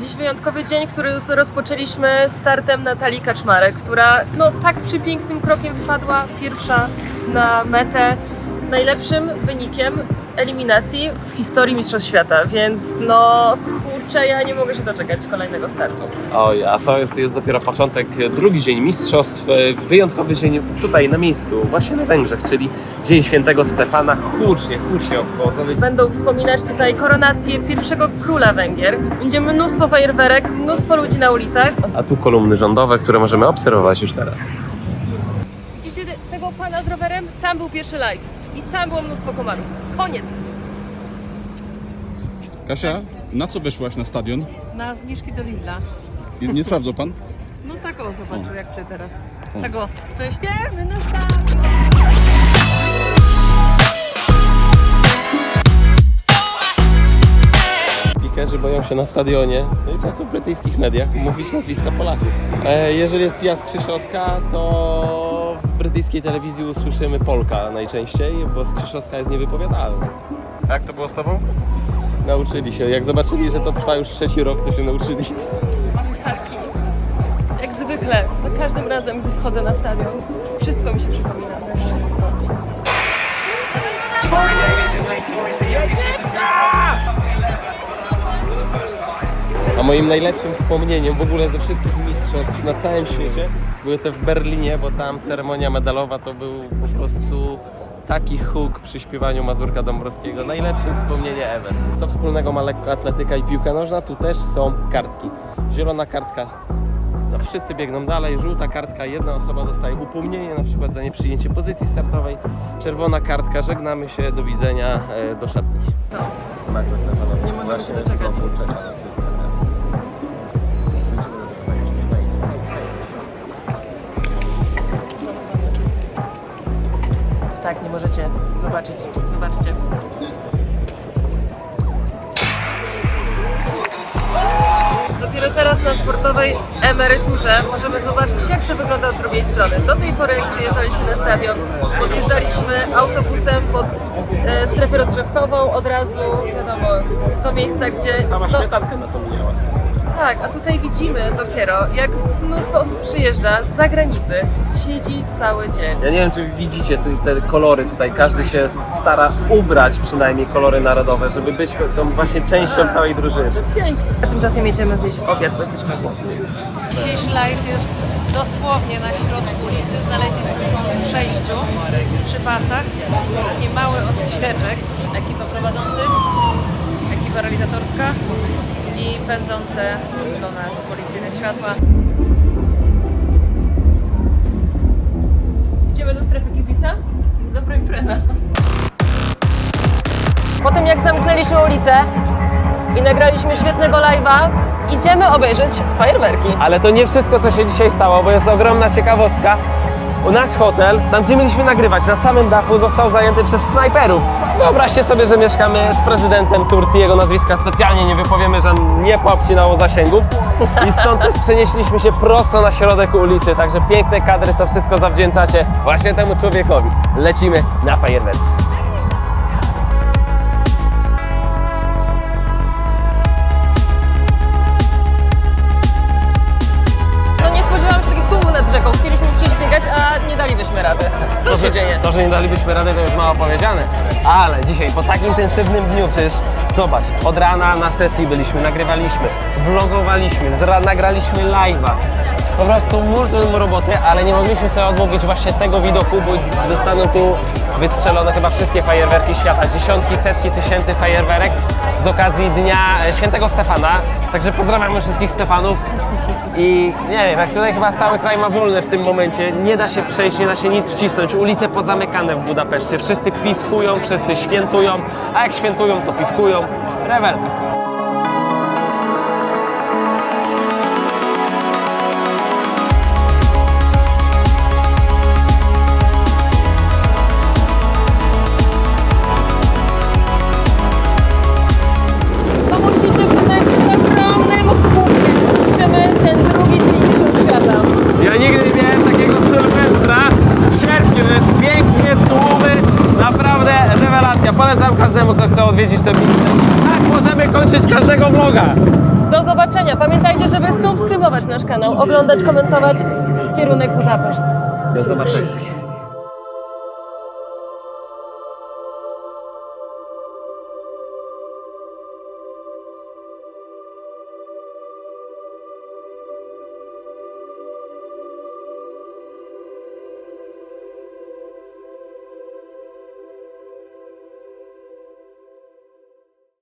Dziś wyjątkowy dzień, który rozpoczęliśmy startem Natalii Kaczmarek, która no tak przepięknym krokiem wpadła pierwsza na metę. Najlepszym wynikiem eliminacji w historii Mistrzostw Świata, więc no kurczę, ja nie mogę się doczekać kolejnego startu. Oj, a to jest, jest dopiero początek, drugi dzień mistrzostw, e, wyjątkowy dzień tutaj na miejscu, właśnie na Węgrzech, czyli Dzień Świętego Stefana, hucznie, hucznie obchodzony. Będą wspominać tutaj koronację pierwszego króla Węgier. Będzie mnóstwo fajerwerek, mnóstwo ludzi na ulicach. A tu kolumny rządowe, które możemy obserwować już teraz. Widzicie te- tego pana z rowerem? Tam był pierwszy live i tam było mnóstwo komarów. Koniec! Kasia, na co weszłaś na stadion? Na zniżki do Lidla. Nie, nie sprawdzał pan? No tak o, zobaczył jak ty teraz. O. Tego, cześć, idziemy na stadion. Pikerzy boją się na stadionie, no i często w brytyjskich mediach, mówić nazwiska Polaków. E, jeżeli jest Pia Skrzyszowska, to w brytyjskiej telewizji usłyszymy Polka najczęściej, bo Skrzyszowska jest niewypowiadalna. Jak to było z tobą? Nauczyli się, jak zobaczyli, że to trwa już trzeci rok, to się nauczyli. Siarki. Jak zwykle, za każdym razem, gdy wchodzę na stadion, wszystko mi się przypomina. Wszystko. A moim najlepszym wspomnieniem w ogóle ze wszystkich mistrzostw na całym świecie były te w Berlinie, bo tam ceremonia medalowa to był po prostu taki huk przy śpiewaniu Mazurka Dąbrowskiego. Najlepszym wspomnienie ever. Co wspólnego ma lekkoatletyka i piłka nożna? Tu też są kartki. Zielona kartka, no wszyscy biegną dalej, żółta kartka, jedna osoba dostaje upomnienie na przykład za nieprzyjęcie pozycji startowej, czerwona kartka, żegnamy się, do widzenia, e, do szatni. Magda Stefanowicz Nie możemy się doczekać. czeka na swój start. Możecie zobaczyć. Zobaczcie. Dopiero teraz na sportowej emeryturze możemy zobaczyć, jak to wygląda od drugiej strony. Do tej pory, jak przyjeżdżaliśmy na stadion, podjeżdżaliśmy autobusem pod e, strefę rozgrzewkową, od razu, wiadomo, do miejsca, gdzie... Cała no, śmietanka nas ominęła. Tak, a tutaj widzimy dopiero, jak mnóstwo osób przyjeżdża z zagranicy, siedzi cały dzień. Ja nie wiem, czy widzicie tu te kolory tutaj. Każdy się stara ubrać przynajmniej kolory narodowe, żeby być tą właśnie częścią całej drużyny. To jest piękne. A tymczasem jedziemy zjeść obiad, bo jesteśmy głodni. Dzisiejszy live jest dosłownie na środku ulicy. Znaleźliśmy w przejściu przy pasach. Taki mały odcineczek. Ekipa prowadzących, ekipa realizatorska i pędzące do nas policyjne światła. Idziemy do strefy kibica? Jest dobra impreza. Po tym jak zamknęliśmy ulicę i nagraliśmy świetnego live'a, idziemy obejrzeć fajerwerki. Ale to nie wszystko, co się dzisiaj stało, bo jest ogromna ciekawostka. Nasz hotel, tam gdzie mieliśmy nagrywać, na samym dachu został zajęty przez snajperów. Wyobraźcie sobie, że mieszkamy z prezydentem Turcji, jego nazwiska specjalnie nie wypowiemy, że nie poobcinało zasięgów. I stąd też przenieśliśmy się prosto na środek ulicy, także piękne kadry to wszystko zawdzięczacie właśnie temu człowiekowi. Lecimy na fajerwerki. To, że nie dalibyśmy rady, to już mało powiedziane. Ale dzisiaj, po tak intensywnym dniu, przecież zobacz, od rana na sesji byliśmy, nagrywaliśmy, vlogowaliśmy, nagraliśmy live'a. Po prostu multum roboty, ale nie mogliśmy sobie odmówić właśnie tego widoku, bo zostaną tu wystrzelone chyba wszystkie fajerwerki świata. Dziesiątki, setki tysięcy fajerwerek z okazji Dnia Świętego Stefana. Także pozdrawiamy wszystkich Stefanów. I nie wiem, jak tutaj chyba cały kraj ma wolne w tym momencie, nie da się przejść, nie da się nic wcisnąć. Ulice pozamykane w Budapeszcie, wszyscy piwkują, wszyscy świętują, a jak świętują, to piwkują. Rewelka. Tak możemy kończyć każdego vloga. Do zobaczenia. Pamiętajcie, żeby subskrybować nasz kanał, oglądać, komentować kierunek Budapeszt. Do zobaczenia.